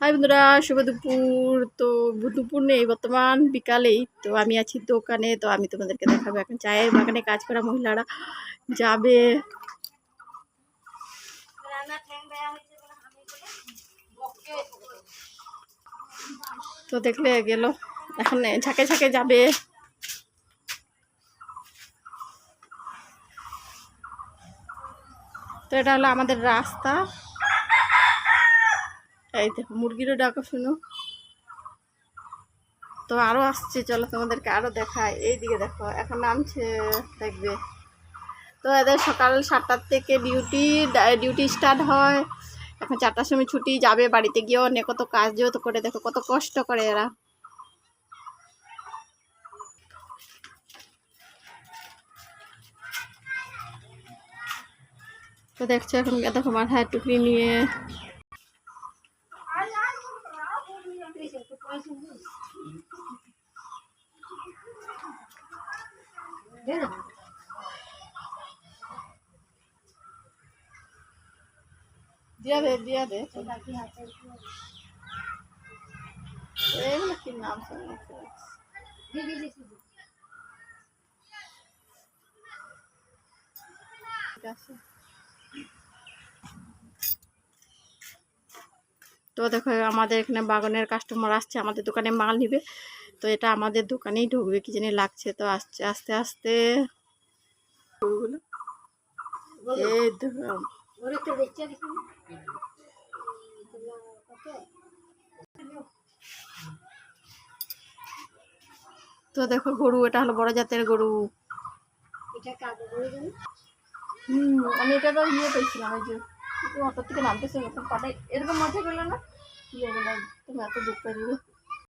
High বন্ধুরা, শুভ দুপুর। তো দুপুর নেই, বর্তমান বিকালেই। তো আমি আছি দোকানে, তো আমি তোমাদেরকে দেখাবো। এখন চায়ের বাগানে কাজ করা মহিলারা যাবে। তো দেখলে গেল, এখন ঝাঁকে ঝাঁকে যাবে। তো এটা হলো আমাদের রাস্তা। এই দেখো, মুরগিরও ডাকো শুনো। তো আরও আসছে, চলো তোমাদেরকে আরও দেখায় এইদিকে দেখো, এখন নামছে, দেখবে। তো এদের সকাল সাতটার থেকে ডিউটি ডিউটি স্টার্ট হয়। এখন চারটার সময় ছুটি, যাবে বাড়িতে গিয়েও অনেক কত কাজ, যেহেতু করে দেখো, কত কষ্ট করে এরা। তো দেখছ, এখন দেখো মাথায় টুকরি নিয়ে দিয়া দে দিয়া দে। কি নাম শুনে ঠিক আছে তো দেখো, আমাদের এখানে বাগানের কাস্টমার আসছে, আমাদের দোকানে মাল নিবে। তো এটা আমাদের দোকানেই ঢুকবে, কি জানি লাগছে। তো আসছে, আস্তে আস্তে। তো দেখো, গরু, এটা হলো বড় জাতের গরু। হুম, আমি এটা তো ইয়ে পেয়েছিলাম অটো থেকে নামতেছে এরকম মাঠে গেলে না? ইয়ে গেলে তুমি এত দুঃখ দিবে